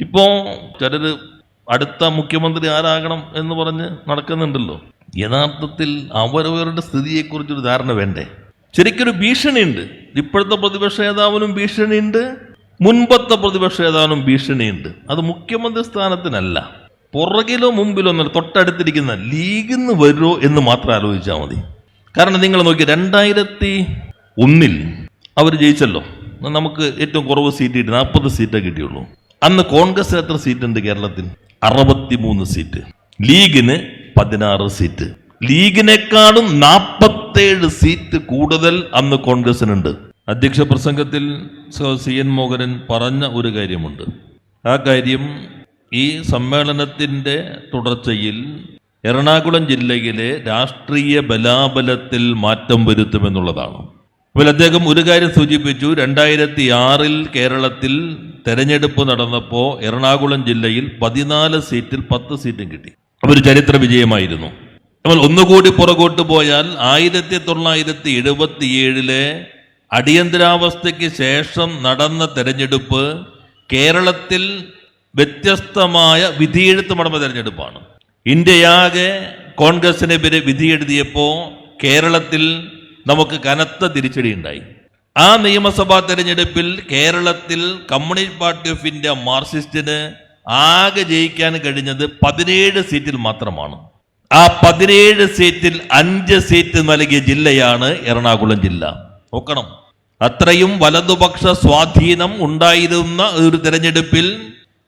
ഇപ്പോ ചിലര് അടുത്ത മുഖ്യമന്ത്രി ആരാകണം എന്ന് പറഞ്ഞ് നടക്കുന്നുണ്ടല്ലോ. യഥാർത്ഥത്തിൽ അവരവരുടെ സ്ഥിതിയെക്കുറിച്ചൊരു ധാരണ വേണ്ടേ? ശരിക്കൊരു ഭീഷണിയുണ്ട്. ഇപ്പോഴത്തെ പ്രതിപക്ഷ നേതാവിനും ഭീഷണിയുണ്ട്. മുൻപത്തെ പ്രതിപക്ഷ നേതാവിനും ഭീഷണിയുണ്ട്. അത് മുഖ്യമന്ത്രി സ്ഥാനത്തിനല്ല. പുറകിലോ മുമ്പിലോ ഒന്നല്ല തൊട്ടടുത്തിരിക്കുന്ന ലീഗിന്ന് വരുമോ എന്ന് മാത്രം ആലോചിച്ചാൽ മതി. കാരണം നിങ്ങൾ നോക്കി രണ്ടായിരത്തി ഒന്നിൽ അവർ ജയിച്ചല്ലോ. നമുക്ക് ഏറ്റവും കുറവ് സീറ്റ് കിട്ടി നാൽപ്പത് സീറ്റേ കിട്ടിയുള്ളൂ. അന്ന് കോൺഗ്രസിന് എത്ര സീറ്റ് ഉണ്ട് കേരളത്തിൽ? അറുപത്തിമൂന്ന് സീറ്റ്. ലീഗിന് പതിനാറ് സീറ്റ്. ലീഗിനേക്കാളും നാൽപ്പത്തേഴ് സീറ്റ് കൂടുതൽ അന്ന് കോൺഗ്രസിനുണ്ട്. അധ്യക്ഷ പ്രസംഗത്തിൽ സി എൻ മോഹനൻ പറഞ്ഞ ഒരു കാര്യമുണ്ട്. ആ കാര്യം ഈ സമ്മേളനത്തിന്റെ തുടർച്ചയിൽ എറണാകുളം ജില്ലയിലെ രാഷ്ട്രീയ ബലാബലത്തിൽ മാറ്റം വരുത്തുമെന്നുള്ളതാണ്. അപ്പോൾ അദ്ദേഹം ഒരു കാര്യം സൂചിപ്പിച്ചു. രണ്ടായിരത്തി ആറിൽ കേരളത്തിൽ തെരഞ്ഞെടുപ്പ് നടന്നപ്പോൾ എറണാകുളം ജില്ലയിൽ പതിനാല് സീറ്റിൽ പത്ത് സീറ്റും കിട്ടി. അതൊരു ചരിത്ര വിജയമായിരുന്നു. നമ്മൾ ഒന്നുകൂടി പുറകോട്ട് പോയാൽ ആയിരത്തി തൊള്ളായിരത്തി എഴുപത്തിയേഴിലെ അടിയന്തരാവസ്ഥയ്ക്ക് ശേഷം നടന്ന തെരഞ്ഞെടുപ്പ് കേരളത്തിൽ വ്യത്യസ്തമായ വിധിയെഴുത്ത് നടന്ന തെരഞ്ഞെടുപ്പാണ്. ഇന്ത്യയാകെ കോൺഗ്രസിനെതിരെ വിധിയെഴുതിയപ്പോൾ കേരളത്തിൽ നമുക്ക് കനത്ത തിരിച്ചടി ഉണ്ടായി ആ നിയമസഭാ തെരഞ്ഞെടുപ്പിൽ കേരളത്തിൽ കമ്മ്യൂണിസ്റ്റ് പാർട്ടി ഓഫ് ഇന്ത്യ മാർക്സിസ്റ്റിന് ആകെ ജയിക്കാൻ കഴിഞ്ഞത് പതിനേഴ് സീറ്റിൽ മാത്രമാണ്. ആ പതിനേഴ് സീറ്റിൽ അഞ്ച് സീറ്റ് നൽകിയ ജില്ലയാണ് എറണാകുളം ജില്ല. നോക്കണം. അത്രയും വലതുപക്ഷ സ്വാധീനം ഉണ്ടായിരുന്ന ഒരു തെരഞ്ഞെടുപ്പിൽ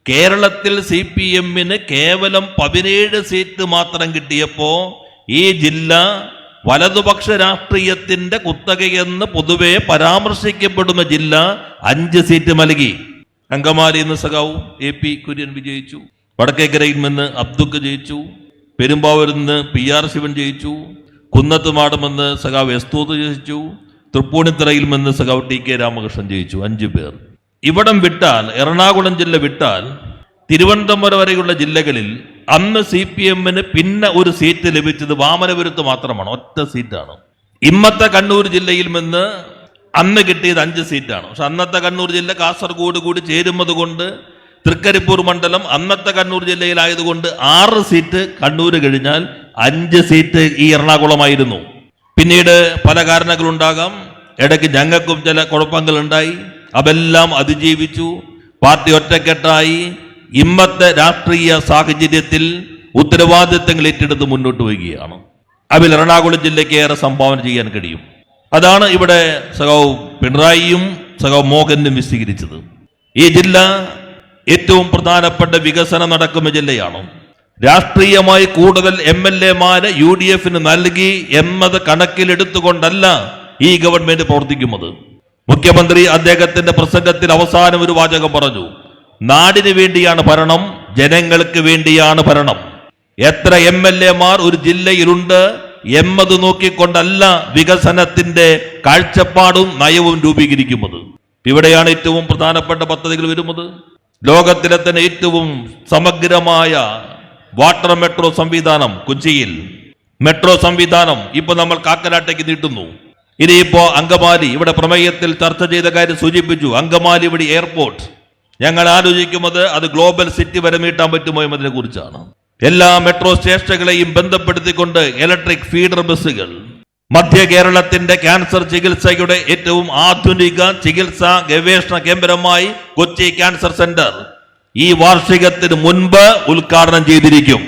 കേരളത്തിൽ സി പി എമ്മിന് കേവലം പതിനേഴ് സീറ്റ് മാത്രം കിട്ടിയപ്പോൾ ഈ ജില്ല വലതുപക്ഷ രാഷ്ട്രീയത്തിന്റെ കുത്തകയെന്ന് പൊതുവെ പരാമർശിക്കപ്പെടുന്ന ജില്ല അഞ്ച് സീറ്റ് നൽകി അങ്കമാലി എന്ന സഖാവും എ പി കുര്യൻ വിജയിച്ചു. വടക്കേക്കരയിൽ നിന്ന് അബ്ദുക്ക് ജയിച്ചു. പെരുമ്പാവൂരിൽ നിന്ന് പി ആർ ശിവൻ ജയിച്ചു. കുന്നത്തുമാടുമെന്ന് സഖാവ് എസ്തൂത്ത് ജയിച്ചു. തൃപ്പൂണിത്തറയിൽ നിന്ന് സഖാവ് ടി കെ രാമകൃഷ്ണൻ ജയിച്ചു. അഞ്ചു പേർ. ഇവിടം വിട്ടാൽ എറണാകുളം ജില്ല വിട്ടാൽ തിരുവനന്തപുരം വരെയുള്ള ജില്ലകളിൽ അന്ന് സി പി എമ്മിന് പിന്നെ ഒരു സീറ്റ് ലഭിച്ചത് വാമനപുരത്ത് മാത്രമാണ്. ഒറ്റ സീറ്റാണ് ഇമ്മത്തെ കണ്ണൂർ ജില്ലയിൽ നിന്ന് അന്ന് കിട്ടിയത് അഞ്ച് സീറ്റാണ് പക്ഷെ അന്നത്തെ കണ്ണൂർ ജില്ല കാസർഗോഡ് കൂടി ചേരുന്നത് കൊണ്ട് തൃക്കരിപ്പൂർ മണ്ഡലം അന്നത്തെ കണ്ണൂർ ജില്ലയിലായതുകൊണ്ട് ആറ് സീറ്റ് കണ്ണൂർ കഴിഞ്ഞാൽ അഞ്ച് സീറ്റ് ഈ എറണാകുളമായിരുന്നു. പിന്നീട് പല കാരണങ്ങളുണ്ടാകാം. ഇടയ്ക്ക് ഞങ്ങൾക്കും ചില കുഴപ്പങ്ങളുണ്ടായി. അതെല്ലാം അതിജീവിച്ചു. പാർട്ടി ഒറ്റക്കെട്ടായി. ഇമ്മത്തെ രാഷ്ട്രീയ സാഹചര്യത്തിൽ ഉത്തരവാദിത്തങ്ങൾ ഏറ്റെടുത്ത് മുന്നോട്ട് പോവുകയാണ് അതിൽ എറണാകുളം ജില്ലയ്ക്ക് ഏറെ സംഭാവന ചെയ്യാൻ കഴിയും. അതാണ് ഇവിടെ സഹോ പിണറായിയും സഹോ മോഹനും വിശദീകരിച്ചത്. ഈ ജില്ല ഏറ്റവും പ്രധാനപ്പെട്ട വികസനം നടക്കുന്ന ജില്ലയാണ്. രാഷ്ട്രീയമായി കൂടുതൽ എം എൽ എമാരെ യു ഡി എഫിന് നൽകി എന്നത് കണക്കിലെടുത്തുകൊണ്ടല്ല ഈ ഗവൺമെന്റ് പ്രവർത്തിക്കുന്നത്. മുഖ്യമന്ത്രി അദ്ദേഹത്തിന്റെ പ്രസംഗത്തിൽ അവസാനം ഒരു വാചകം പറഞ്ഞു. നാടിന് വേണ്ടിയാണ് ഭരണം ജനങ്ങൾക്ക് വേണ്ടിയാണ് ഭരണം. എത്ര എം എൽ എമാർ ഒരു ജില്ലയിലുണ്ട് എന്നത് നോക്കിക്കൊണ്ടല്ല വികസനത്തിന്റെ കാഴ്ചപ്പാടും നയവും രൂപീകരിക്കുന്നത്. ഇവിടെയാണ് ഏറ്റവും പ്രധാനപ്പെട്ട പദ്ധതികൾ വരുന്നത്. ലോകത്തിലെ തന്നെ ഏറ്റവും സമഗ്രമായ വാട്ടർ മെട്രോ സംവിധാനം കൊച്ചിയിൽ. മെട്രോ സംവിധാനം ഇപ്പൊ നമ്മൾ കാക്കനാട്ടേക്ക് നീട്ടുന്നു. ഇനിയിപ്പോ അങ്കമാലി ഇവിടെ പ്രമേയത്തിൽ ചർച്ച ചെയ്ത കാര്യം സൂചിപ്പിച്ചു. അങ്കമാലി ഇവിടെ എയർപോർട്ട്. ഞങ്ങൾ ആലോചിക്കുന്നത് അത് ഗ്ലോബൽ സിറ്റി വരെ നീട്ടാൻ പറ്റുമോ എന്നതിനെ കുറിച്ചാണ്. എല്ലാ മെട്രോ സ്റ്റേഷനുകളെയും ബന്ധപ്പെടുത്തിക്കൊണ്ട് ഇലക്ട്രിക് ഫീഡർ ബസ്സുകൾ. മധ്യ കേരളത്തിന്റെ ക്യാൻസർ ചികിത്സയുടെ ഏറ്റവും ആധുനിക ചികിത്സാ ഗവേഷണ കേന്ദ്രമായി കൊച്ചി ക്യാൻസർ സെന്റർ ഈ വാർഷികത്തിന് മുൻപ് ഉദ്ഘാടനം ചെയ്തിരിക്കും.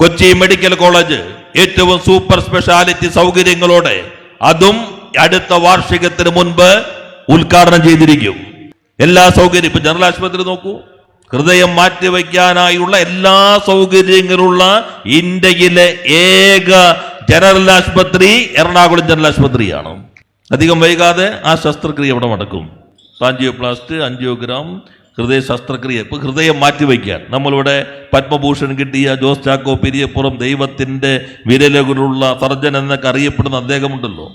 കൊച്ചി മെഡിക്കൽ കോളേജ് ഏറ്റവും സൂപ്പർ സ്പെഷ്യാലിറ്റി സൗകര്യങ്ങളോടെ അതും അടുത്ത വാർഷികത്തിന് മുൻപ് ഉദ്ഘാടനം ചെയ്തിരിക്കും. എല്ലാ സൗകര്യം ഇപ്പൊ ജനറൽ ആശുപത്രി നോക്കൂ. ഹൃദയം മാറ്റിവെക്കാനായുള്ള എല്ലാ സൗകര്യങ്ങളുള്ള ഇന്ത്യയിലെ ഏക ജനറൽ ആശുപത്രി എറണാകുളം ജനറൽ ആശുപത്രിയാണ്. അധികം വൈകാതെ ആ ശസ്ത്രക്രിയ ഇവിടെ നടക്കും. ആൻജിയോപ്ലാസ്റ്റ് അഞ്ചിയോഗ്രാം ഹൃദയ ശസ്ത്രക്രിയ. ഇപ്പൊ ഹൃദയം മാറ്റിവെക്കാൻ. നമ്മളിവിടെ പത്മഭൂഷൺ കിട്ടിയ ജോസ് ചാക്കോ പെരിയപ്പുറം ദൈവത്തിന്റെ വിരലുകളുള്ള സർജൻ എന്നൊക്കെ അറിയപ്പെടുന്ന അദ്ദേഹമുണ്ടല്ലോ.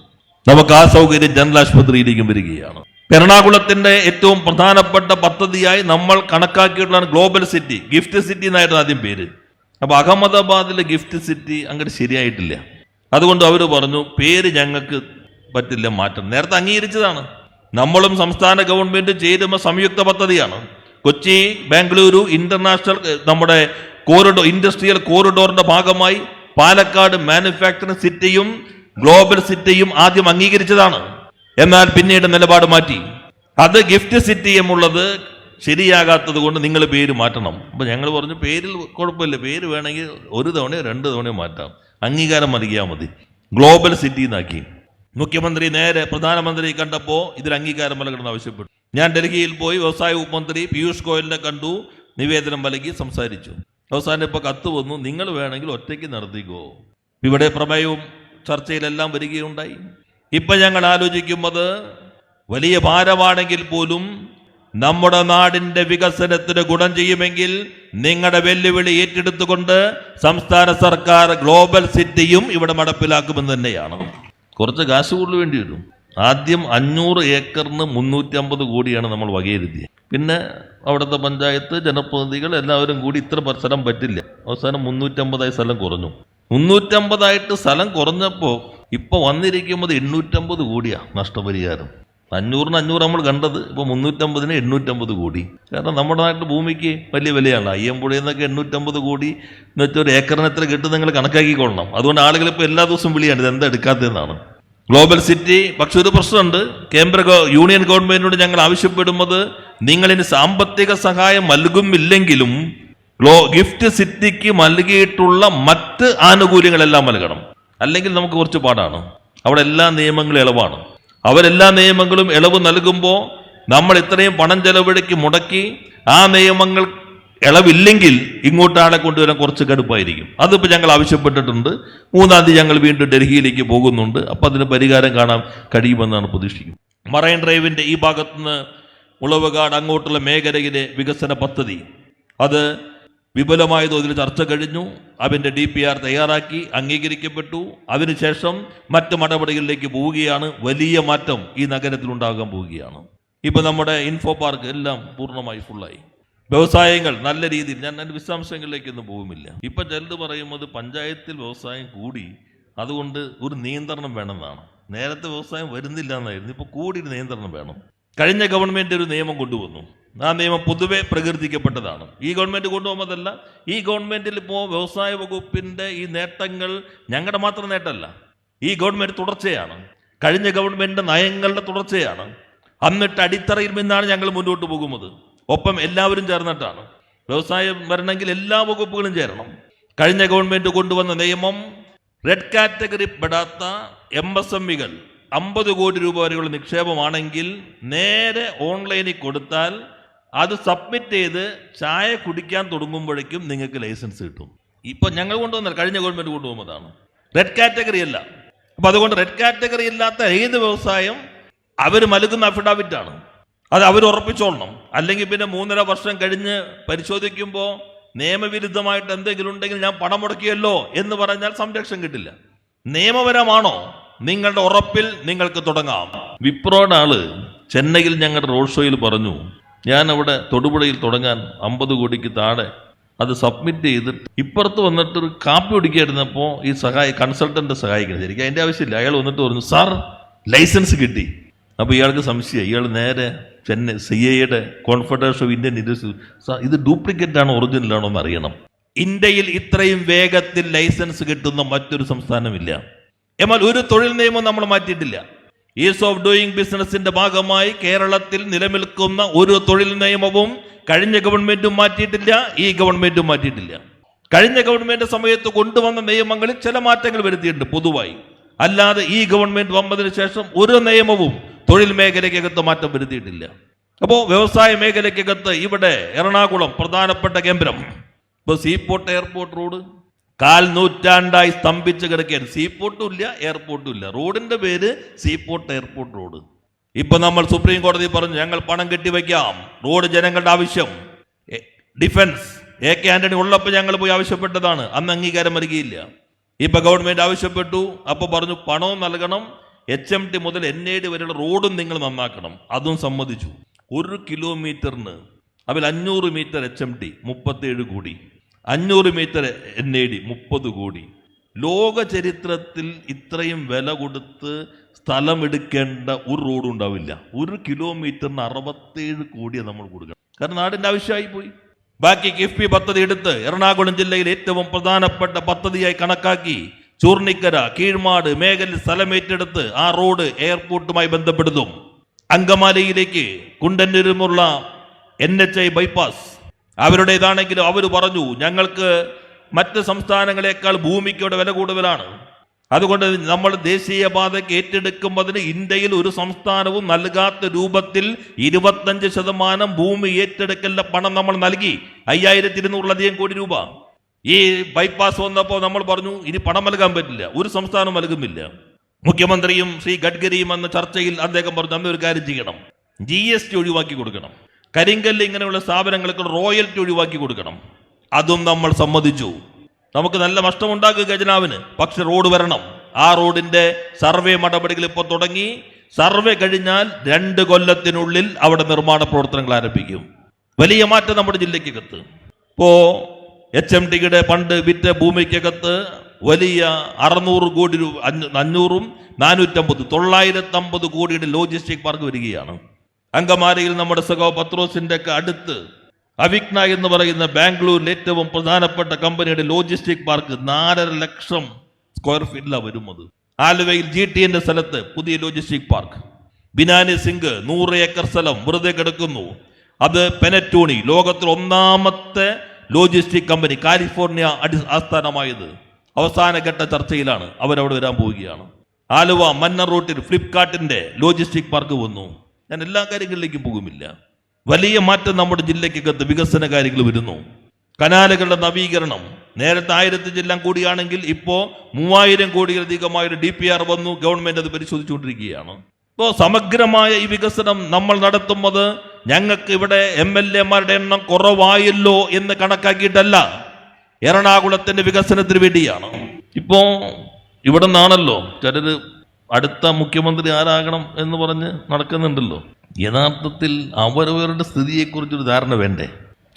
നമുക്ക് ആ സൗകര്യം ജനറൽ ആശുപത്രിയിലേക്കും വരികയാണ്. എറണാകുളത്തിന്റെ ഏറ്റവും പ്രധാനപ്പെട്ട പദ്ധതിയായി നമ്മൾ കണക്കാക്കിയിട്ടുള്ള ഗ്ലോബൽ സിറ്റി ഗിഫ്റ്റ് സിറ്റി എന്നായിരുന്നു ആദ്യം പേര്. അപ്പോൾ അഹമ്മദാബാദിലെ ഗിഫ്റ്റ് സിറ്റി അങ്ങോട്ട് ശരിയായിട്ടില്ല. അതുകൊണ്ട് അവർ പറഞ്ഞു പേര് ഞങ്ങൾക്ക് പറ്റില്ല മാറ്റം നേരത്തെ അംഗീകരിച്ചതാണ്. നമ്മളും സംസ്ഥാന ഗവൺമെന്റ് ചേരുന്ന സംയുക്ത പദ്ധതിയാണ്. കൊച്ചി ബാംഗ്ലൂരു ഇന്റർനാഷണൽ നമ്മുടെ കോറിഡോർ ഇൻഡസ്ട്രിയൽ കോറിഡോറിന്റെ ഭാഗമായി പാലക്കാട് മാനുഫാക്ചറിംഗ് സിറ്റിയും ഗ്ലോബൽ സിറ്റിയും ആദ്യം അംഗീകരിച്ചതാണ്. എന്നാൽ പിന്നീട് നിലപാട് മാറ്റി. അത് ഗിഫ്റ്റ് സിറ്റി എന്നുള്ളത് ശരിയാകാത്തത് കൊണ്ട് നിങ്ങൾ പേര് മാറ്റണം. അപ്പോൾ ഞങ്ങൾ പറഞ്ഞു പേരിൽ കുഴപ്പമില്ല. പേര് വേണമെങ്കിൽ ഒരു തവണയോ രണ്ട് തവണയോ മാറ്റാം. അംഗീകാരം നൽകിയാൽ മതി. ഗ്ലോബൽ സിറ്റി എന്നാക്കി. മുഖ്യമന്ത്രി നേരെ പ്രധാനമന്ത്രി കണ്ടപ്പോൾ ഇതിൽ അംഗീകാരം നൽകണമെന്ന് ആവശ്യപ്പെട്ടു. ഞാൻ ഡൽഹിയിൽ പോയി വ്യവസായ ഉപമന്ത്രി പീയൂഷ് ഗോയലിനെ കണ്ടു നിവേദനം നൽകി സംസാരിച്ചു. അവസാനം ഇപ്പോൾ കത്ത് വന്നു നിങ്ങൾ വേണമെങ്കിൽ ഒറ്റയ്ക്ക് നടത്തിക്കോ. ഇവിടെ പ്രമേയവും ചർച്ചയിലെല്ലാം വരികയുണ്ടായി. ഇപ്പൊ ഞങ്ങൾ ആലോചിക്കുന്നത് വലിയ ഭാരമാണെങ്കിൽ പോലും നമ്മുടെ നാടിന്റെ വികസനത്തിന് ഗുണം ചെയ്യുമെങ്കിൽ നിങ്ങളുടെ വെല്ലുവിളി ഏറ്റെടുത്തുകൊണ്ട് സംസ്ഥാന സർക്കാർ ഗ്ലോബൽ സിറ്റിയും ഇവിടെ നടപ്പിലാക്കുമെന്ന് തന്നെയാണ്. കുറച്ച് കാശ് കൂടുതൽ വേണ്ടി വരും. ആദ്യം അഞ്ഞൂറ് ഏക്കറിന് മുന്നൂറ്റി അമ്പത് കോടിയാണ് നമ്മൾ വകയിരുത്തിയത് പിന്നെ അവിടുത്തെ പഞ്ചായത്ത് ജനപ്രതിനിധികൾ എല്ലാവരും കൂടി ഇത്ര സ്ഥലം പറ്റില്ല. അവസാനം മുന്നൂറ്റമ്പതായി സ്ഥലം കുറഞ്ഞു. മുന്നൂറ്റമ്പതായിട്ട് സ്ഥലം കുറഞ്ഞപ്പോൾ ഇപ്പൊ വന്നിരിക്കുന്നത് എണ്ണൂറ്റമ്പത് കോടിയാണ് നഷ്ടപരിഹാരം. അഞ്ഞൂറിന് അഞ്ഞൂറ് നമ്മൾ കണ്ടത് ഇപ്പൊ മുന്നൂറ്റമ്പതിന് എണ്ണൂറ്റമ്പത് കോടി. കാരണം നമ്മുടെ നാട്ടിൽ ഭൂമിക്ക് വലിയ വിലയാണ്. അയ്യമ്പുഴയിൽ നിന്നൊക്കെ എണ്ണൂറ്റമ്പത് കോടി എന്ന് വെച്ചാൽ ഒരു ഏക്കറിന് എത്ര കിട്ടും നിങ്ങൾ കണക്കാക്കിക്കൊള്ളണം. അതുകൊണ്ട് ആളുകൾ ഇപ്പോൾ എല്ലാ ദിവസവും വിളിയാണ് ഇത് എന്താ എടുക്കാത്തതെന്നാണ്? ഗ്ലോബൽ സിറ്റി പക്ഷെ ഒരു പ്രശ്നമുണ്ട്. കേന്ദ്ര യൂണിയൻ ഗവൺമെന്റിനോട് ഞങ്ങൾ ആവശ്യപ്പെടുന്നത് നിങ്ങളിന് സാമ്പത്തിക സഹായം നൽകുമില്ലെങ്കിലും ഗിഫ്റ്റ് സിറ്റിക്ക് നൽകിയിട്ടുള്ള മറ്റ് ആനുകൂല്യങ്ങളെല്ലാം നൽകണം. അല്ലെങ്കിൽ നമുക്ക് കുറച്ച് പാടാണ്. അവിടെ എല്ലാ നിയമങ്ങളും ഇളവാണ്. അവരെല്ലാ നിയമങ്ങളും ഇളവ് നൽകുമ്പോൾ നമ്മൾ ഇത്രയും പണം ചെലവഴിക്ക് മുടക്കി ആ നിയമങ്ങൾ ഇളവില്ലെങ്കിൽ ഇങ്ങോട്ട് ആളെ കൊണ്ടുവരാൻ കുറച്ച് കടുപ്പായിരിക്കും. അതിപ്പോൾ ഞങ്ങൾ ആവശ്യപ്പെട്ടിട്ടുണ്ട്. മൂന്നാം തീയതി ഞങ്ങൾ വീണ്ടും ഡൽഹിയിലേക്ക് പോകുന്നുണ്ട്. അപ്പം അതിന് പരിഹാരം കാണാൻ കഴിയുമെന്നാണ് പ്രതീക്ഷിക്കുന്നത്. മറൈൻ ഡ്രൈവിന്റെ ഈ ഭാഗത്തുനിന്ന് ഉളവുകാട് അങ്ങോട്ടുള്ള മേഖലയിലെ വികസന പദ്ധതി. അത് വിപുലമായ തോതിൽ ചർച്ച കഴിഞ്ഞു. അവന്റെ ഡി പി ആർ തയ്യാറാക്കി അംഗീകരിക്കപ്പെട്ടു. അതിനുശേഷം മറ്റ് നടപടികളിലേക്ക് പോവുകയാണ്. വലിയ മാറ്റം ഈ നഗരത്തിൽ ഉണ്ടാകാൻ പോവുകയാണ്. ഇപ്പൊ നമ്മുടെ ഇൻഫോ പാർക്ക് എല്ലാം പൂർണമായി ഫുള്ളായി വ്യവസായങ്ങൾ നല്ല രീതിയിൽ ഞാൻ എന്റെ വിശദാംശങ്ങളിലേക്കൊന്നും പോകുമില്ല ഇപ്പം ചിലത് പറയുന്നത് പഞ്ചായത്തിൽ വ്യവസായം കൂടി അതുകൊണ്ട് ഒരു നിയന്ത്രണം വേണമെന്നാണ്. നേരത്തെ വ്യവസായം വരുന്നില്ല എന്നായിരുന്നു. ഇപ്പോൾ കൂടി ഒരു നിയന്ത്രണം വേണം. കഴിഞ്ഞ ഗവൺമെന്റ് ഒരു നിയമം കൊണ്ടുവന്നു. ആ നിയമം പൊതുവെ പ്രകീർത്തിക്കപ്പെട്ടതാണ്. ഈ ഗവൺമെന്റ് കൊണ്ടുപോകുന്നതല്ല ഈ ഗവൺമെന്റിൽ ഇപ്പോൾ വ്യവസായ വകുപ്പിന്റെ ഈ നേട്ടങ്ങൾ ഞങ്ങളുടെ മാത്രം നേട്ടമല്ല ഈ ഗവൺമെന്റ് തുടർച്ചയാണ്. കഴിഞ്ഞ ഗവൺമെന്റ് നയങ്ങളുടെ തുടർച്ചയാണ്. അന്നിട്ട് അടിത്തറയിൽ നിന്നാണ് ഞങ്ങൾ മുന്നോട്ട് പോകുന്നത്. ഒപ്പം എല്ലാവരും ചേർന്നിട്ടാണ്. വ്യവസായം വരണമെങ്കിൽ എല്ലാ വകുപ്പുകളും ചേരണം. കഴിഞ്ഞ ഗവൺമെന്റ് കൊണ്ടുവന്ന നിയമം റെഡ് കാറ്റഗറി പെടാത്ത എം എസ് എം ഇകൾ അമ്പത് കോടി രൂപ വരെയുള്ള നിക്ഷേപമാണെങ്കിൽ നേരെ ഓൺലൈനിൽ കൊടുത്താൽ അത് സബ്മിറ്റ് ചെയ്ത് ചായ കുടിക്കാൻ തുടങ്ങുമ്പോഴേക്കും നിങ്ങൾക്ക് ലൈസൻസ് കിട്ടും. ഇപ്പൊ ഞങ്ങൾ കൊണ്ടുവന്ന കഴിഞ്ഞ ഗവൺമെന്റ് കൊണ്ടുപോകുന്നതാണ് റെഡ് കാറ്റഗറി അല്ല. അപ്പൊ അതുകൊണ്ട് റെഡ് കാറ്റഗറി ഇല്ലാത്ത ഏത് വ്യവസായം അവർ നൽകുന്ന അഫിഡാവിറ്റ് ആണ്. അത് അവർ ഉറപ്പിച്ചോളണം. അല്ലെങ്കിൽ പിന്നെ മൂന്നര വർഷം കഴിഞ്ഞ് പരിശോധിക്കുമ്പോൾ നിയമവിരുദ്ധമായിട്ട് എന്തെങ്കിലും ഉണ്ടെങ്കിൽ ഞാൻ പണം മുടക്കിയല്ലോ എന്ന് പറഞ്ഞാൽ സംരക്ഷണം കിട്ടില്ല. നിയമപരമാണോ? നിങ്ങളുടെ ഉറപ്പിൽ നിങ്ങൾക്ക് തുടങ്ങാം. വിപ്രോയുടെ ആൾ ചെന്നൈയിൽ ഞങ്ങളുടെ റോഡ് ഷോയിൽ പറഞ്ഞു ഞാൻ അവിടെ തൊടുപുഴയിൽ തുടങ്ങാൻ അമ്പത് കോടിക്ക് താഴെ അത് സബ്മിറ്റ് ചെയ്തിട്ട് ഇപ്പുറത്ത് വന്നിട്ട് ഒരു കാപ്പി കുടിക്കായിരുന്നപ്പോൾ ഈ സഹായി കൺസൾട്ടന്റ് സഹായിക്കുന്നത് ശരിക്കും അതിന്റെ ആവശ്യമില്ല. അയാൾ വന്നിട്ട് പറഞ്ഞു സാർ ലൈസൻസ് കിട്ടി. അപ്പോൾ ഇയാൾക്ക് സംശയം. ഇയാൾ നേരെ ചെന്നൈ സി ഐയുടെ Confederation of Indian Industry sir ഇത് ഡ്യൂപ്ലിക്കേറ്റ് ആണോ ഒറിജിനൽ ആണോ എന്ന് അറിയണം. ഇന്ത്യയിൽ ഇത്രയും വേഗത്തിൽ ലൈസൻസ് കിട്ടുന്ന മറ്റൊരു സംസ്ഥാനമില്ല. എന്നാൽ ഒരു തൊഴിൽ നിയമം നമ്മൾ മാറ്റിയിട്ടില്ല. ഈസ് ഓഫ് ഡൂയിങ് ബിസിനസിന്റെ ഭാഗമായി കേരളത്തിൽ നിലനിൽക്കുന്ന ഒരു തൊഴിൽ നിയമവും കഴിഞ്ഞ ഗവൺമെന്റും മാറ്റിയിട്ടില്ല ഈ ഗവൺമെന്റും മാറ്റിയിട്ടില്ല. കഴിഞ്ഞ ഗവൺമെന്റ് സമയത്ത് കൊണ്ടുവന്ന നിയമങ്ങളിൽ ചില മാറ്റങ്ങൾ വരുത്തിയിട്ടുണ്ട് പൊതുവായി. അല്ലാതെ ഈ ഗവൺമെന്റ് വന്നതിന് ശേഷം ഒരു നിയമവും തൊഴിൽ മേഖലയ്ക്കകത്ത് മാറ്റം വരുത്തിയിട്ടില്ല. അപ്പോൾ വ്യവസായ മേഖലയ്ക്കകത്ത് ഇവിടെ എറണാകുളം പ്രധാനപ്പെട്ട കേന്ദ്രം. ഇപ്പൊ സീപോർട്ട് എയർപോർട്ട് റോഡ് കാൽ നൂറ്റാണ്ടായി സ്തംഭിച്ച് കിടക്കുകയാണ്. സീപോർട്ടും ഇല്ല എയർപോർട്ടും ഇല്ല റോഡിന്റെ പേര് സീപോർട്ട് എയർപോർട്ട് റോഡ്. ഇപ്പൊ നമ്മൾ സുപ്രീം കോടതി പറഞ്ഞു ഞങ്ങൾ പണം കെട്ടിവെക്കാം. റോഡ് ജനങ്ങളുടെ ആവശ്യം. ഡിഫൻസ്. എ കെ ആന്റണി ഉള്ളപ്പോൾ ഞങ്ങൾ പോയി ആവശ്യപ്പെട്ടതാണ്. അന്ന് അംഗീകാരം നൽകിയില്ല. ഇപ്പൊ ഗവൺമെന്റ് ആവശ്യപ്പെട്ടു. അപ്പൊ പറഞ്ഞു പണവും നൽകണം. എച്ച് എം ടി മുതൽ എൻ ഐ ഡി വരെയുള്ള റോഡും നിങ്ങൾ നന്നാക്കണം. അതും സമ്മതിച്ചു. ഒരു കിലോമീറ്ററിന് അതിൽ അഞ്ഞൂറ് മീറ്റർ എച്ച് എം ടി മുപ്പത്തേഴ് കോടി. അഞ്ഞൂറ് മീറ്റർ ഡി മുപ്പത് കോടി. ലോക ചരിത്രത്തിൽ ഇത്രയും വില കൊടുത്ത് സ്ഥലം എടുക്കേണ്ട ഒരു റോഡും ഉണ്ടാവില്ല. ഒരു കിലോമീറ്ററിന് അറുപത്തേഴ് കോടിയാണ് നമ്മൾ കൊടുക്കണം. കാരണം നാടിന്റെ ആവശ്യമായി പോയി ബാക്കി കിഫ്ബി പദ്ധതി എടുത്ത് എറണാകുളം ജില്ലയിൽ ഏറ്റവും പ്രധാനപ്പെട്ട പദ്ധതിയായി കണക്കാക്കി ചൂർണിക്കര കീഴ്മാട് മേഖലയിൽ സ്ഥലമേറ്റെടുത്ത് ആ റോഡ് എയർപോർട്ടുമായി ബന്ധപ്പെടുത്തും അങ്കമാലിയിലേക്ക് കുണ്ടന്നൂരുമുള്ള എൻ എച്ച് ഐ ബൈപ്പാസ് അവരുടേതാണെങ്കിലും അവർ പറഞ്ഞു ഞങ്ങൾക്ക് മറ്റ് സംസ്ഥാനങ്ങളെക്കാൾ ഭൂമിക്ക് ഇവിടെ വില കൂടുതലാണ്. അതുകൊണ്ട് നമ്മൾ ദേശീയപാതയ്ക്ക് ഏറ്റെടുക്കുമ്പോൾ ഇന്ത്യയിൽ ഒരു സംസ്ഥാനവും നൽകാത്ത രൂപത്തിൽ ഇരുപത്തഞ്ച് ശതമാനം ഭൂമി ഏറ്റെടുക്കലിന്റെ പണം നമ്മൾ നൽകി. അയ്യായിരത്തി ഇരുന്നൂറിലധികം കോടി രൂപ. ഈ ബൈപ്പാസ് വന്നപ്പോൾ നമ്മൾ പറഞ്ഞു ഇനി പണം നൽകാൻ പറ്റില്ല ഒരു സംസ്ഥാനം നൽകുന്നില്ല. മുഖ്യമന്ത്രിയും ശ്രീ ഗഡ്കരിയും എന്ന ചർച്ചയിൽ അദ്ദേഹം പറഞ്ഞു അന്ന് ഒരു കാര്യം ചെയ്യണം. ജി എസ് ടി ഒഴിവാക്കി കൊടുക്കണം. കരിങ്കല്ല് ഇങ്ങനെയുള്ള സ്ഥാപനങ്ങൾക്ക് റോയൽറ്റി ഒഴിവാക്കി കൊടുക്കണം. അതും നമ്മൾ സമ്മതിച്ചു. നമുക്ക് നല്ല നഷ്ടമുണ്ടാക്കുക ഖജനാവിന്. പക്ഷെ റോഡ് വരണം. ആ റോഡിന്റെ സർവേ നടപടികൾ ഇപ്പോൾ തുടങ്ങി. സർവേ കഴിഞ്ഞാൽ രണ്ട് കൊല്ലത്തിനുള്ളിൽ അവിടെ നിർമ്മാണ പ്രവർത്തനങ്ങൾ ആരംഭിക്കും. വലിയ മാറ്റം നമ്മുടെ ജില്ലയ്ക്കകത്ത്. ഇപ്പോ എച്ച് എം ടിയുടെ പണ്ട് വിറ്റ ഭൂമിക്കകത്ത് വലിയ അറുന്നൂറ് കോടി രൂപ അഞ്ഞൂ- അഞ്ഞൂറും നാനൂറ്റമ്പത് തൊള്ളായിരത്തി അമ്പത് കോടിയുടെ ലോജിസ്റ്റിക് പാർക്ക് വരികയാണ്. അങ്കമാലിയിൽ നമ്മുടെ സഖോ പത്രോസിന്റെ ഒക്കെ അടുത്ത് അവിഗ്ന എന്ന് പറയുന്ന ബാംഗ്ലൂരിൽ ഏറ്റവും പ്രധാനപ്പെട്ട കമ്പനിയുടെ ലോജിസ്റ്റിക് പാർക്ക് നാലര ലക്ഷം സ്ക്വയർ ഫീറ്റിലാണ് വരുന്നത്. ആലുവയിൽ ജി ടി എന്റെ സ്ഥലത്ത് പുതിയ ലോജിസ്റ്റിക് പാർക്ക്. ബിനാനി സിംഗ് നൂറ് ഏക്കർ സ്ഥലം വെറുതെ കിടക്കുന്നു. അത് പെനറ്റോണി ലോകത്തിൽ ഒന്നാമത്തെ ലോജിസ്റ്റിക് കമ്പനി കാലിഫോർണിയ അടി ആസ്ഥാനമായത് അവസാനഘട്ട ചർച്ചയിലാണ്. അവരവിടെ വരാൻ പോവുകയാണ്. ആലുവ മന്ന റൂട്ടിൽ ഫ്ലിപ്കാർട്ടിന്റെ ലോജിസ്റ്റിക് പാർക്ക് വന്നു. ഞാൻ എല്ലാ കാര്യങ്ങളിലേക്കും പോകുമില്ല. വലിയ മാറ്റം നമ്മുടെ ജില്ലയ്ക്കകത്ത് വികസന കാര്യങ്ങൾ വരുന്നു. കനാലുകളുടെ നവീകരണം. നേരത്തെ ആയിരത്തി ജില്ലാം കൂടിയാണെങ്കിൽ ഇപ്പോ മൂവായിരം കോടിയിലധികമായ ഒരു ഡി പി ആർ വന്നു ഗവൺമെന്റ് അത് പരിശോധിച്ചുകൊണ്ടിരിക്കുകയാണ്. ഇപ്പോൾ സമഗ്രമായ ഈ വികസനം നമ്മൾ നടത്തുന്നത് ഞങ്ങൾക്ക് ഇവിടെ എം എൽ എമാരുടെ എണ്ണം കുറവായല്ലോ എന്ന് കണക്കാക്കിയിട്ടല്ല. എറണാകുളത്തിന്റെ വികസനത്തിന് വേണ്ടിയാണ്. ഇപ്പോ ഇവിടെ നിന്നാണല്ലോ ചിലര് അടുത്ത മുഖ്യമന്ത്രി ആരാകണം എന്ന് പറഞ്ഞ് നടക്കുന്നുണ്ടല്ലോ. യഥാർത്ഥത്തിൽ അവരവരുടെ സ്ഥിതിയെക്കുറിച്ചൊരു ധാരണ വേണ്ടേ?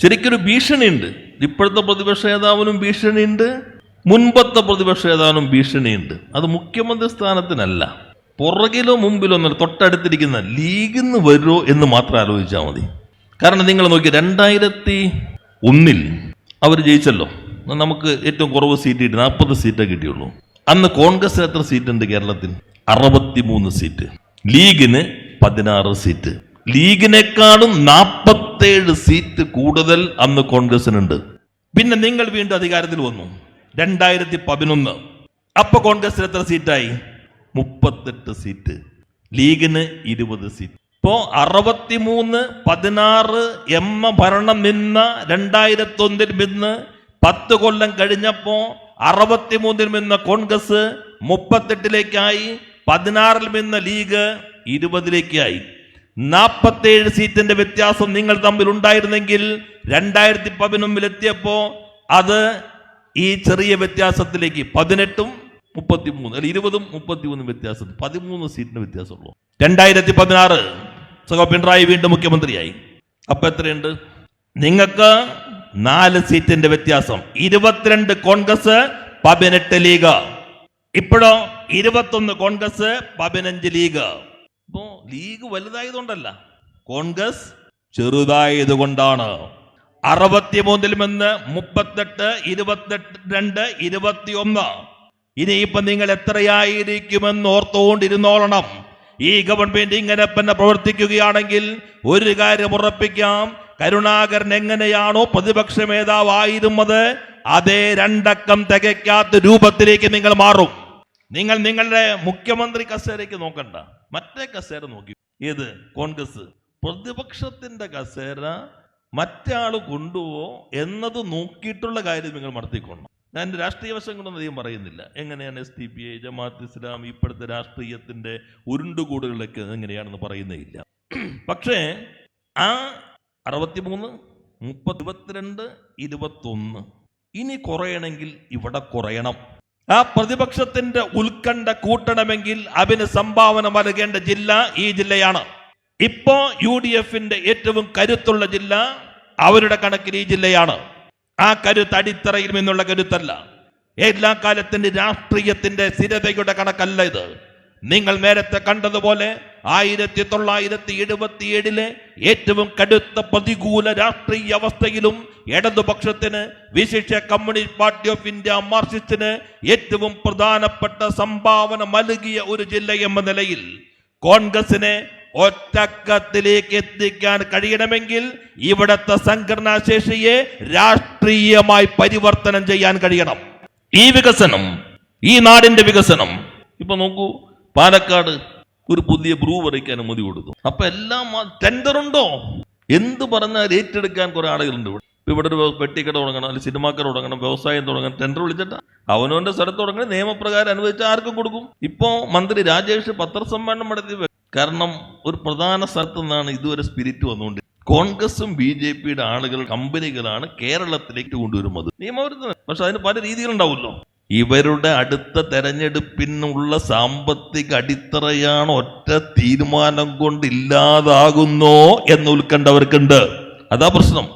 ശരിക്കൊരു ഭീഷണിയുണ്ട്. ഇപ്പോഴത്തെ പ്രതിപക്ഷ നേതാവിനും ഭീഷണിയുണ്ട്. മുൻപത്തെ പ്രതിപക്ഷ നേതാവിനും ഭീഷണിയുണ്ട്. അത് മുഖ്യമന്ത്രി സ്ഥാനത്തിനല്ല. പുറകിലോ മുമ്പിലോ ഒന്നല്ല തൊട്ടടുത്തിരിക്കുന്ന ലീഗിൽ നിന്ന് വരുമോ എന്ന് മാത്രം ആലോചിച്ചാൽ മതി. കാരണം നിങ്ങൾ നോക്കി രണ്ടായിരത്തി ഒന്നിൽ അവർ ജയിച്ചല്ലോ. നമുക്ക് ഏറ്റവും കുറവ് സീറ്റ് കിട്ടി നാൽപ്പത് സീറ്റേ കിട്ടിയുള്ളൂ. അന്ന് കോൺഗ്രസ് എത്ര സീറ്റ് ഉണ്ട് കേരളത്തിൽ? അറുപത്തിമൂന്ന് സീറ്റ്. ലീഗിന് പതിനാറ് സീറ്റ്. ലീഗിനേക്കാളും നാൽപ്പത്തേഴ് സീറ്റ് കൂടുതൽ അന്ന് കോൺഗ്രസിനുണ്ട്. പിന്നെ നിങ്ങൾ വീണ്ടും അധികാരത്തിൽ വന്നു. രണ്ടായിരത്തി പതിനൊന്ന് അപ്പൊ കോൺഗ്രസിന് എത്ര സീറ്റായി? മുപ്പത്തെട്ട് സീറ്റ്. ലീഗിന് ഇരുപത് സീറ്റ്. ഇപ്പോ അറുപത്തിമൂന്ന് പതിനാറ് എം ഭരണം നിന്ന രണ്ടായിരത്തി ഒന്നിൽ നിന്ന് പത്ത് കൊല്ലം കഴിഞ്ഞപ്പോ അറുപത്തിമൂന്നിൽ നിന്ന് കോൺഗ്രസ് മുപ്പത്തെട്ടിലേക്കായി. പതിനാറിൽ നിന്ന് ലീഗ് ഇരുപതിലേക്കായി നാൽപ്പത്തേഴ് സീറ്റിന്റെ വ്യത്യാസം നിങ്ങൾ തമ്മിൽ ഉണ്ടായിരുന്നെങ്കിൽ രണ്ടായിരത്തി പതിനൊന്നിൽ എത്തിയപ്പോ അത് ഈ ചെറിയ വ്യത്യാസത്തിലേക്ക് പതിനെട്ടും മുപ്പത്തിമൂന്ന് അല്ല ഇരുപതും മുപ്പത്തിമൂന്നും വ്യത്യാസം പതിമൂന്ന് സീറ്റിന് വ്യത്യാസമുള്ളൂ. രണ്ടായിരത്തി പതിനാറ് സഹോ പിണറായി വീണ്ടും മുഖ്യമന്ത്രിയായി. അപ്പൊ എത്രയുണ്ട്? നിങ്ങൾക്ക് നാല് സീറ്റിന്റെ വ്യത്യാസം ഇരുപത്തിരണ്ട് കോൺഗ്രസ് പതിനെട്ട് ലീഗ്. ഇപ്പോഴോ ഇരുപത്തൊന്ന് കോൺഗ്രസ് പതിനഞ്ച് ലീഗ്. ഇപ്പോ ലീഗ് വലുതായതുകൊണ്ടല്ല. കോൺഗ്രസ് ചെറുതായത് കൊണ്ടാണ് അറുപത്തിമൂന്നിൽ നിന്ന് മുപ്പത്തെട്ട് ഇരുപത്തെട്ട് രണ്ട് ഇരുപത്തിയൊന്ന്. ഇനിയിപ്പൊ നിങ്ങൾ എത്രയായിരിക്കുമെന്ന് ഓർത്തുകൊണ്ടിരുന്നോളണം. ഈ ഗവൺമെന്റ് ഇങ്ങനെ തന്നെ പ്രവർത്തിക്കുകയാണെങ്കിൽ ഒരു കാര്യം ഉറപ്പിക്കാം. കരുണാകരൻ എങ്ങനെയാണോ പ്രതിപക്ഷ നേതാവായിരുന്നത് അതേ രണ്ടക്കം തികയ്ക്കാത്ത രൂപത്തിലേക്ക് നിങ്ങൾ മാറും. നിങ്ങൾ നിങ്ങളുടെ മുഖ്യമന്ത്രി കസേരയ്ക്ക് നോക്കണ്ട. മറ്റേ കസേര നോക്കി. ഏത്? കോൺഗ്രസ്. പ്രതിപക്ഷത്തിന്റെ കസേര മറ്റാൾ കൊണ്ടുപോ എന്നത് നോക്കിയിട്ടുള്ള കാര്യം നിങ്ങൾ നടത്തിക്കൊള്ളണം ഞാൻ രാഷ്ട്രീയ വശം കൊണ്ടൊന്നും അധികം പറയുന്നില്ല. എങ്ങനെയാണ് S T P I Jamaat Islam ഇപ്പോഴത്തെ രാഷ്ട്രീയത്തിന്റെ ഉരുണ്ടുകൂടുകളിലേക്ക് എങ്ങനെയാണെന്ന് പറയുന്നില്ല പക്ഷേ ആ അറുപത്തിമൂന്ന് മുപ്പത് ഇരുപത്തിരണ്ട് ഇരുപത്തൊന്ന് ഇനി കുറയണമെങ്കിൽ ഇവിടെ കുറയണം. ആ പ്രതിപക്ഷത്തിന്റെ ഉത്കണ്ഠ കൂട്ടണമെങ്കിൽ അതിന് സംഭാവന നൽകേണ്ട ജില്ല ഈ ജില്ലയാണ്. ഇപ്പോ യു ഡി എഫിന്റെ ഏറ്റവും കരുത്തുള്ള ജില്ല അവരുടെ കണക്കിൽ ഈ ജില്ലയാണ്. ആ കരുത്ത് അടിത്തറയിൽ നിന്നുള്ള കരുത്തല്ല. എല്ലാ കാലത്തിന്റെ രാഷ്ട്രീയത്തിന്റെ സ്ഥിരതയുടെ കണക്കല്ല ഇത്. നിങ്ങൾ നേരത്തെ കണ്ടതുപോലെ ആയിരത്തി തൊള്ളായിരത്തി എഴുപത്തിയേഴിലെ ഏറ്റവും കടുത്ത പ്രതികൂല രാഷ്ട്രീയ അവസ്ഥയിലും ഇടതുപക്ഷത്തിന് വിശിഷ്ട കമ്മ്യൂണിസ്റ്റ് പാർട്ടി ഓഫ് ഇന്ത്യ മാർക്സിസ്റ്റിന് ഏറ്റവും പ്രധാനപ്പെട്ട സംഭാവന നൽകിയ ഒരു ജില്ല എന്ന നിലയിൽ കോൺഗ്രസിനെ ഒറ്റക്കത്തിലേക്ക് എത്തിക്കാൻ കഴിയണമെങ്കിൽ ഇവിടത്തെ സംഘടനാ ശേഷിയെ രാഷ്ട്രീയമായി പരിവർത്തനം ചെയ്യാൻ കഴിയണം. ഈ വികസനം ഈ നാടിന്റെ വികസനം ഇപ്പൊ നോക്കൂ പാലക്കാട് ഒരു പുതിയ ബ്രൂവറിക്ക് അനുമതി കൊടുക്കും അപ്പൊ എല്ലാം ടെൻഡർ ഉണ്ടോ? എന്ത് പറഞ്ഞാൽ ഏറ്റെടുക്കാൻ കുറെ ആളുകളുണ്ട് ഇവിടെ. ഇവിടെ ഒരു പെട്ടിക്കട തുടങ്ങണം അല്ലെങ്കിൽ സിനിമാക്കട തുടങ്ങണം വ്യവസായം തുടങ്ങണം ടെൻഡർ വിളിച്ചിട്ടാ. അവനവന്റെ സ്ഥലത്ത് തുടങ്ങണം നിയമപ്രകാരം അനുവദിച്ച ആർക്കും കൊടുക്കും. ഇപ്പോ മന്ത്രി രാജേഷ് പത്രസമ്മേളനം നടത്തി കാരണം ഒരു പ്രധാന സ്ഥലത്ത് നിന്നാണ് ഇതുവരെ സ്പിരിറ്റ് വന്നുകൊണ്ട് കോൺഗ്രസും ബി ജെ പിയുടെ ആളുകൾ കമ്പനികളാണ് കേരളത്തിലേക്ക് കൊണ്ടുവരുന്നത്. നിയമവിരുദ്ധം പക്ഷെ അതിന് പല രീതികളുണ്ടാവുമല്ലോ. ഇവരുടെ അടുത്ത തെരഞ്ഞെടുപ്പിനുള്ള സാമ്പത്തിക അടിത്തറയാണ് ഒറ്റ തീരുമാനം കൊണ്ട് ഇല്ലാതാകുന്നോ എന്ന് ഉത്കണ്ഠവർക്കുണ്ട്. അതാ പ്രശ്നം.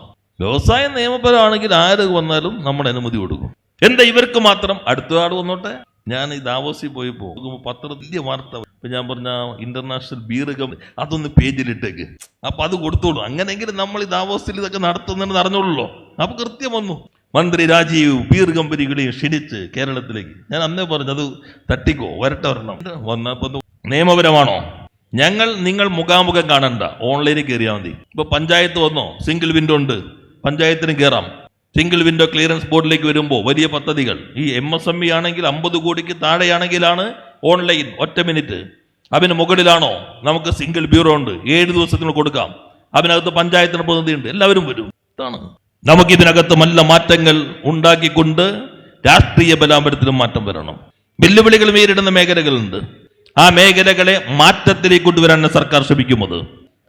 വ്യവസായ നിയമപരമാണെങ്കിൽ ആര് വന്നാലും നമ്മൾ അനുമതി കൊടുക്കും. എന്താ ഇവർക്ക് മാത്രം? അടുത്ത ആട് വന്നോട്ടെ. ഞാൻ ഈ ദാവോസിൽ പോയി പോകും പത്ര വലിയ വാർത്ത ഞാൻ പറഞ്ഞ ഇന്റർനാഷണൽ ബീർ കമ്പനി അതൊന്ന് പേജിലിട്ടേക്ക്. അപ്പൊ അത് കൊടുത്തോളൂ. അങ്ങനെയെങ്കിലും നമ്മൾ ഈ ദാവോസിൽ ഇതൊക്കെ നടത്തുന്നുണ്ടെന്ന് അറിഞ്ഞോളൂ അപ്പൊ കൃത്യം വന്നു. മന്ത്രി രാജീവ് ബീർ കമ്പനികളെയും ക്ഷണിച്ച് കേരളത്തിലേക്ക്. ഞാൻ അന്നേ പറഞ്ഞു അത് തട്ടിക്കോ വരട്ടെ വരണം വന്നപ്പോ ഇത് നിയമപരമാണോ? ഞങ്ങൾ നിങ്ങൾ മുഖാമുഖം കാണണ്ട. ഓൺലൈനിൽ കയറിയാൽ മതി. ഇപ്പൊ പഞ്ചായത്ത് വന്നോ? സിംഗിൾ വിൻഡോ ഉണ്ട്. പഞ്ചായത്തിന് കയറാം സിംഗിൾ വിൻഡോ ക്ലിയറൻസ് ബോർഡിലേക്ക് വരുമ്പോൾ വലിയ പദ്ധതികൾ. ഈ എം എസ് എം ഇ ആണെങ്കിൽ അമ്പത് കോടിക്ക് താഴെയാണെങ്കിലാണ് ഓൺലൈൻ ഒറ്റ മിനിറ്റ്. അതിന് മുകളിലാണോ? നമുക്ക് സിംഗിൾ ബ്യൂറോ ഉണ്ട്. ഏഴ് ദിവസത്തിന് കൊടുക്കാം. അതിനകത്ത് പഞ്ചായത്തിന് പ്രതിനിധിയുണ്ട്. എല്ലാവരും വരും. ഇതാണ്. നമുക്ക് ഇതിനകത്ത് നല്ല മാറ്റങ്ങൾ ഉണ്ടാക്കിക്കൊണ്ട് രാഷ്ട്രീയ ബലാപരത്തിലും മാറ്റം വരണം. വെല്ലുവിളികൾ നേരിടുന്ന മേഖലകളുണ്ട്. ആ മേഖലകളെ മാറ്റത്തിലേക്ക് കൊണ്ടുവരാനാണ് സർക്കാർ ശ്രമിക്കുന്നത്.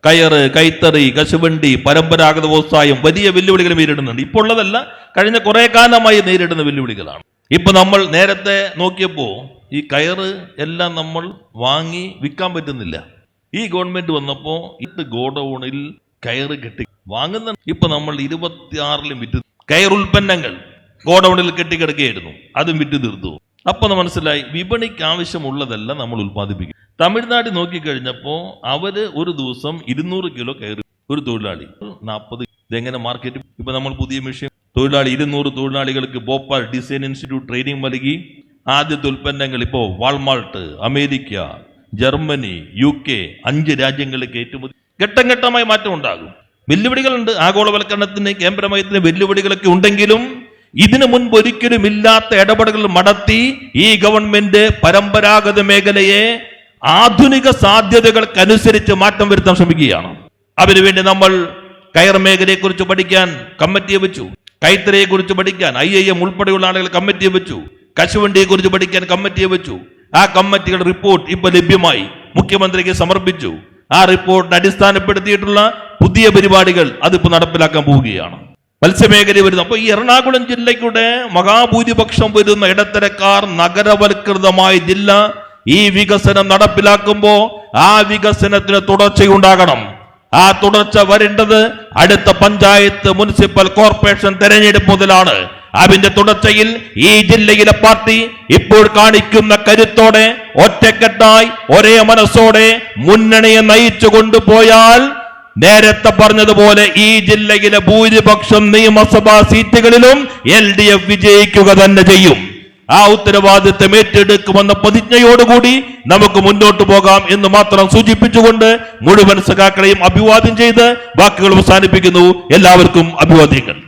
കയറ് കൈത്തറി കശുവണ്ടി പരമ്പരാഗത വ്യവസായം വലിയ വെല്ലുവിളികൾ നേരിടുന്നുണ്ട്. ഇപ്പോൾ ഉള്ളതല്ല കഴിഞ്ഞ കുറെ കാലമായി നേരിടുന്ന വെല്ലുവിളികളാണ്. ഇപ്പൊ നമ്മൾ നേരത്തെ നോക്കിയപ്പോ ഈ കയറ് എല്ലാം നമ്മൾ വാങ്ങി വിൽക്കാൻ പറ്റുന്നില്ല. ഈ ഗവൺമെന്റ് വന്നപ്പോ ഇത് ഗോഡൌണിൽ കയറ് കെട്ടി വാങ്ങുന്ന ഇപ്പൊ നമ്മൾ ഇരുപത്തിയാറിലും വിറ്റ് കയർ ഉൽപ്പന്നങ്ങൾ ഗോഡൌണിൽ കെട്ടിക്കിടക്കുകയായിരുന്നു. അതും വിറ്റ് തീർത്തു അപ്പൊ മനസ്സിലായി വിപണിക്ക് ആവശ്യമുള്ളതല്ല നമ്മൾ ഉൽപ്പാദിപ്പിക്കും. തമിഴ്നാട്ടിൽ നോക്കിക്കഴിഞ്ഞപ്പോ അവർ ഒരു ദിവസം ഇരുന്നൂറ് കിലോ കയറി ഒരു തൊഴിലാളി. നാൽപ്പത് ഇതെങ്ങനെ മാർക്കറ്റ് ഇപ്പൊ നമ്മൾ പുതിയ മെഷീൻ തൊഴിലാളി ഇരുന്നൂറ് തൊഴിലാളികൾക്ക് ഭോപ്പാൽ ഡിസൈൻ ഇൻസ്റ്റിറ്റ്യൂട്ട് ട്രെയിനിങ് നൽകി. ആദ്യത്തെ ഉൽപ്പന്നങ്ങൾ ഇപ്പോ Walmart America Germany U K അഞ്ച് രാജ്യങ്ങളിലേക്ക് ഏറ്റുമതി ഘട്ടം ഘട്ടമായി മാറ്റം ഉണ്ടാകും വെല്ലുവിളികളുണ്ട്. ആഗോളവൽക്കരണത്തിന് കേന്ദ്രമയത്തിന് വെല്ലുവിളികളൊക്കെ ഉണ്ടെങ്കിലും ഇതിനു മുൻപ് ഒരിക്കലും ഇല്ലാത്ത ഇടപെടലുകൾ നടത്തി ഈ ഗവൺമെന്റ് പരമ്പരാഗത മേഖലയെ ആധുനിക സാധ്യതകൾക്കനുസരിച്ച് മാറ്റം വരുത്താൻ ശ്രമിക്കുകയാണ്. അതിനുവേണ്ടി നമ്മൾ കയർ മേഖലയെ കുറിച്ച് പഠിക്കാൻ കമ്മിറ്റിയെ വെച്ചു. കൈത്തറിയെ കുറിച്ച് പഠിക്കാൻ ഐ ഐ എം ഉൾപ്പെടെയുള്ള ആളുകൾ കമ്മിറ്റിയെ വെച്ചു. കശുവണ്ടിയെ കുറിച്ച് പഠിക്കാൻ കമ്മിറ്റിയെ വെച്ചു. ആ കമ്മിറ്റിയുടെ റിപ്പോർട്ട് ഇപ്പൊ ലഭ്യമായി. മുഖ്യമന്ത്രിക്ക് സമർപ്പിച്ചു. ആ റിപ്പോർട്ട് അടിസ്ഥാനപ്പെടുത്തിയിട്ടുള്ള പുതിയ പരിപാടികൾ അതിപ്പോൾ നടപ്പിലാക്കാൻ പോവുകയാണ്. മത്സ്യമേഖല വരുന്നു അപ്പൊ ഈ എറണാകുളം ജില്ലയ്ക്കൂടെ മഹാഭൂരിപക്ഷം വരുന്ന ഇടത്തരക്കാർ നഗരവൽകൃതമായ ജില്ല ഈ വികസനം നടപ്പിലാക്കുമ്പോൾ ആ വികസനത്തിന് തുടർച്ചയുണ്ടാകണം. ആ തുടർച്ച വരേണ്ടത് അടുത്ത പഞ്ചായത്ത് മുനിസിപ്പൽ കോർപ്പറേഷൻ തെരഞ്ഞെടുപ്പ് മുതലാണ്. അതിന്റെ തുടർച്ചയിൽ ഈ ജില്ലയിലെ പാർട്ടി ഇപ്പോൾ കാണിക്കുന്ന കരുത്തോടെ ഒറ്റക്കെട്ടായി ഒരേ മനസ്സോടെ മുന്നണിയെ നയിച്ചു കൊണ്ടുപോയാൽ നേരത്തെ പറഞ്ഞതുപോലെ ഈ ജില്ലയിലെ ഭൂരിപക്ഷം നിയമസഭാ സീറ്റുകളിലും എൽ ഡി എഫ് വിജയിക്കുക തന്നെ ചെയ്യും. ആ ഉത്തരവാദിത്തം ഏറ്റെടുക്കുമെന്ന പ്രതിജ്ഞയോടുകൂടി നമുക്ക് മുന്നോട്ട് പോകാം എന്ന് മാത്രം സൂചിപ്പിച്ചുകൊണ്ട് മുഴുവൻ സഖാക്കളെയും അഭിവാദ്യം ചെയ്ത് വാക്കുകൾ അവസാനിപ്പിക്കുന്നു. എല്ലാവർക്കും അഭിവാദ്യങ്ങൾ.